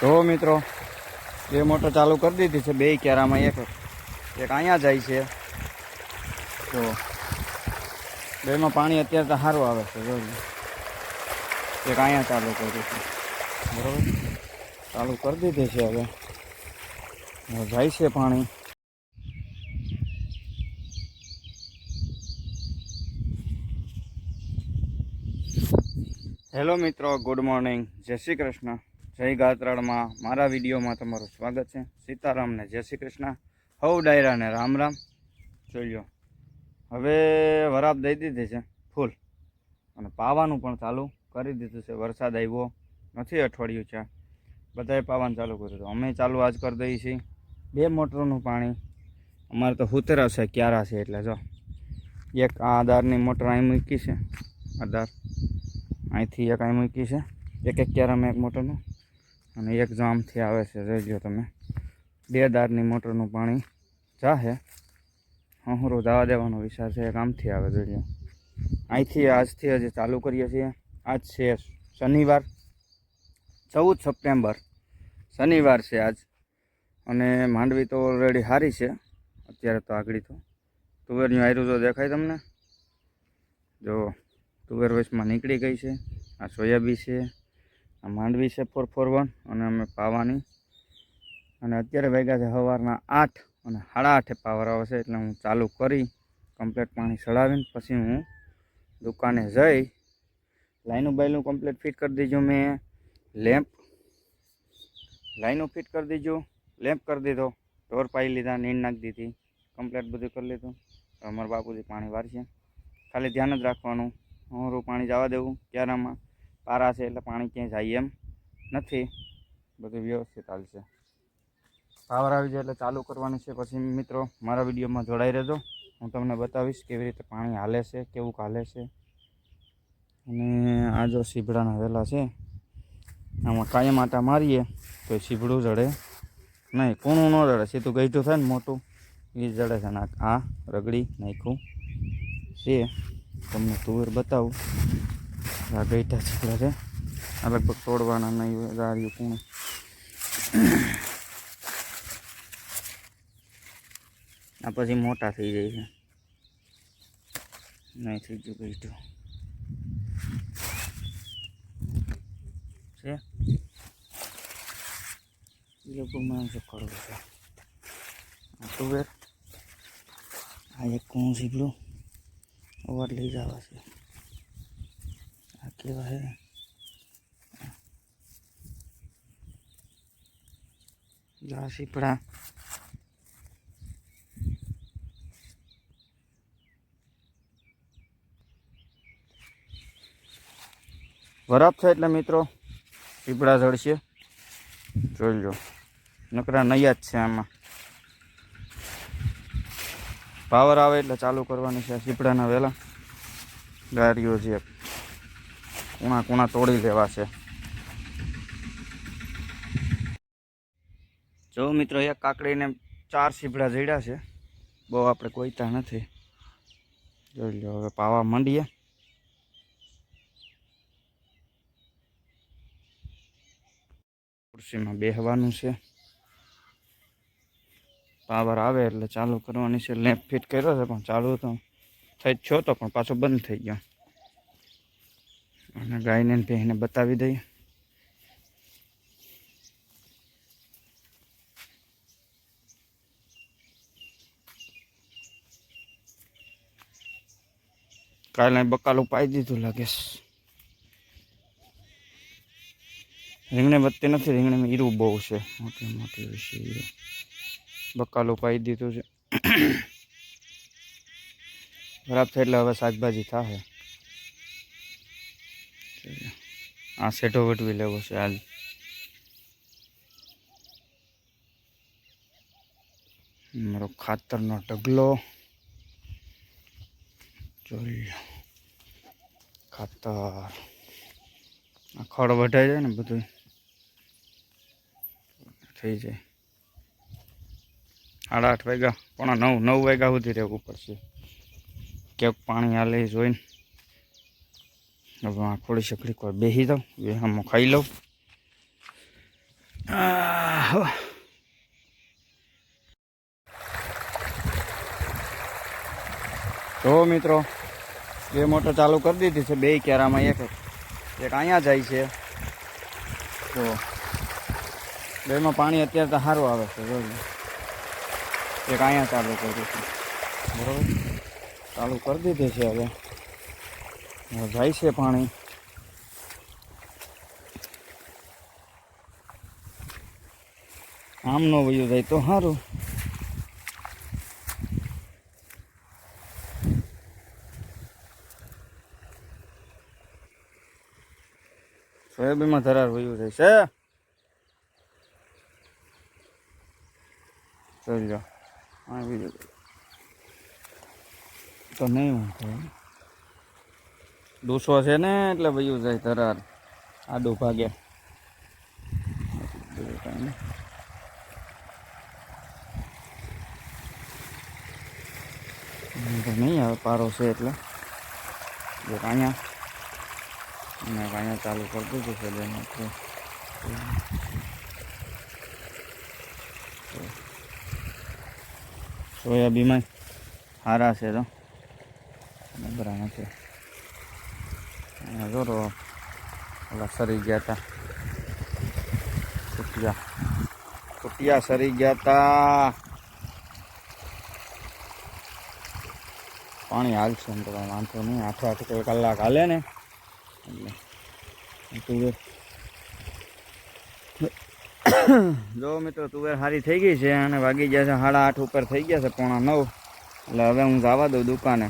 તો મિત્રો, બે મોટર ચાલુ કરી દીધી છે, બે ક્યારામાં એક એક અહીંયા જાય છે. તો બેમાં પાણી અત્યારે તો સારું આવે છે જો એક અહીંયા ચાલુ કરી છે. બરાબર? ચાલુ કરી દીધી છે હવે જાય છે પાણી. હેલો મિત્રો, ગુડ મોર્નિંગ. જય શ્રી કૃષ્ણ. જય ગાત્રાળમાં. મારા વિડીયોમાં તમારું સ્વાગત છે. સીતારામને જય શ્રી કૃષ્ણ. હવ ડાયરાને રામ રામ. જોઈ હવે વરાપ દઈ દીધી છે ફૂલ. અને પાવાનું પણ ચાલુ કરી દીધું છે. વરસાદ આવ્યો નથી અઠવાડિયું છે. બધાએ પાવાનું ચાલુ કર્યું હતું. અમે ચાલુ આજ કરી દઈએ છીએ. બે મોટરનું પાણી. અમારે તો હુતરા છે, ક્યારા છે એટલે જો. એક આ આધારની મોટર અહીં મૂકી છે. આધાર અહીંથી એક અહીં મૂકી છે. એક એક ક્યારામાં એક મોટરનું. અને એક જામથી આવે છે જોઈજો તમે. બે દારની મોટરનું પાણી જાહે. હંહરો દાવા દેવાનો વિચાર છે, એક આમથી આવે જોઈજો અહીંથી આજથી હજી ચાલુ કરીએ છીએ. આજ છે શનિવાર, ચૌદ સપ્ટેમ્બર. શનિવાર છે આજ. અને માંડવી તો ઓલરેડી સારી છે. અત્યારે તો આગળ તો. તુવેરનું આયરું તો દેખાય તમને? જો, તુવેર વચમાં નીકળી ગઈ છે. આ સોયાબી છે. આ માંડવી છે ફોર ફોર વન અને અમે પાવાની. અને અત્યારે વાગ્યા છે સવારના આઠ અને સાડા આઠે પાવર આવશે એટલે હું ચાલુ કરી કમ્પ્લેટ પાણી ચડાવીને પછી હું દુકાને જઈ. લાઈનું બાઈનું કમ્પ્લેટ ફિટ કરી દીધું મેં. લેમ્પ લાઈનો ફિટ કરી દીધું. લેમ્પ કરી દીધો. ઢોર પાઈ લીધા, નીંદ નાખી દીધી. કમ્પ્લેટ બધું કરી લીધું. અમારા બાપુજી પાણી વારશે. ખાલી ધ્યાન જ રાખવાનું. હોરું પાણી જવા દેવું ક્યારામાં? પારા છે એટલે પાણી ક્યાંય જાય એમ નથી. બધું વ્યવસ્થિત હાલશે પાવર આવી જાય એટલે ચાલુ કરવાની છે. પછી મિત્રો, મારા વિડીયોમાં જોડાઈ રહેજો. હું તમને બતાવીશ કેવી રીતે પાણી હાલે છે, કેવું હાલે છે. અને આ જો સીભડાના વેલા છે, આમાં કાયમ આટા મારીએ તો એ સીભડું જડે નહીં. કૂણું ન જડે, સીધું ગઈઠું થાય ને મોટું, એ જડે છે. આ રગડી નાખ્યું છે. તમને તુવેર બતાવું. આ ગઈઠા છીકડા છે આ લગભગ તોડવાના નહીં ગાડીઓ કૂણું? આ પછી મોટા થઈ જાય છે. નહીં થઈ ગયું ગઈઠું છે? એ લોકો માણસો કરવું છે? આ તુવેર આ એક કું સીપડું ઓવર લઈ જવા છે. કેવા હે આ સીપડા વરાપ છે એટલે મિત્રો સીપડા ઝડશે જોઈ લો નકરા નૈયા જ છે આમાં પાવર આવે એટલે ચાલુ કરવાની છે સીપડાના વહેલા ગાડીઓ જે કુણા કુણા તોડી લેવા છે. જો મિત્રો, એક કાકડીને ચાર સીપડા જડ્યા છે. બહુ આપણે કોઈતા નથી. જોઈ લો હવે પાવા માંડીએ. ખુરશીમાં બેહવાનું છે. પાવર આવે એટલે ચાલુ કરવાની છે. લેમ્પ ફિટ કર્યો છે, પણ ચાલુ તો થઈ જ છો તો પણ પાછો બંધ થઈ ગયો. અને ગાયને ને ભેંને બતાવી દઈએ. કાલે બકાલું પાઈ દીધું લાગે રીંગણે વધતી નથી, રીંગણે હીરું બહુ છે. મોટી મોટી વિશે હીરું. બકાલું પાઈ દીધું છે. ખરાબ થાય એટલે હવે શાકભાજી થાય આ સેટો વટવી લેવો છે, હાલ. મારો ખાતરનો ઢગલો. જોઈ ખાતર. આ ખડ વઢાઈ જાય ને બધું. થઈ જાય. સાડા આઠ વાગ્યા, પોણા નવ નવ વાગ્યા સુધી રહેવું પડશે. ક્યાંક પાણી હાલે જોઈને. હવે આ થોડી શકડી કોઈ બેસી દઉં વેહામાં ખાઈ લઉં. જો મિત્રો બે મોટર ચાલુ કરી દીધી છે બે કેરામાં એક એક. અહીંયા જાય છે તો બેમાં પાણી અત્યારે તો સારું આવે છે જોજો એક અહીંયા ચાલુ કર્યું છે બરોબર ચાલુ કરી દીધી છે હવે જાય છે પાણી. આમ નો વયું જાય તો સારું સોયાબીનમાં ધરાર વયું જાય છે. જોઈ લો આ બીજું તો નહીં હું થાય ડૂસો છે ને, એટલે વયું જાય ધરાર. આડો ભાગે. નહીં. આવે, પારો છે એટલે. જો અહીંયા. અને અહીંયા ચાલુ કરી દીધું છે સોયાબીમાં સારા છે તો. બરાબર નથી અહીંયા જો રો ઓલા સરી ગયા હતા તૂટ્યા તૂટ્યા સરી ગયા હતા પાણી હાલશે એમ તો કાંઈ વાંધો નહીં. આઠે આઠ કોઈ કલાક હાલે ને. તુવેર જો. મિત્રો તુવેર સારી થઈ ગઈ છે અને વાગી ગયા છે સાડા આઠ ઉપર થઈ ગયા છે પોણા નવ. એટલે હવે હું જવા દઉં દુકાને.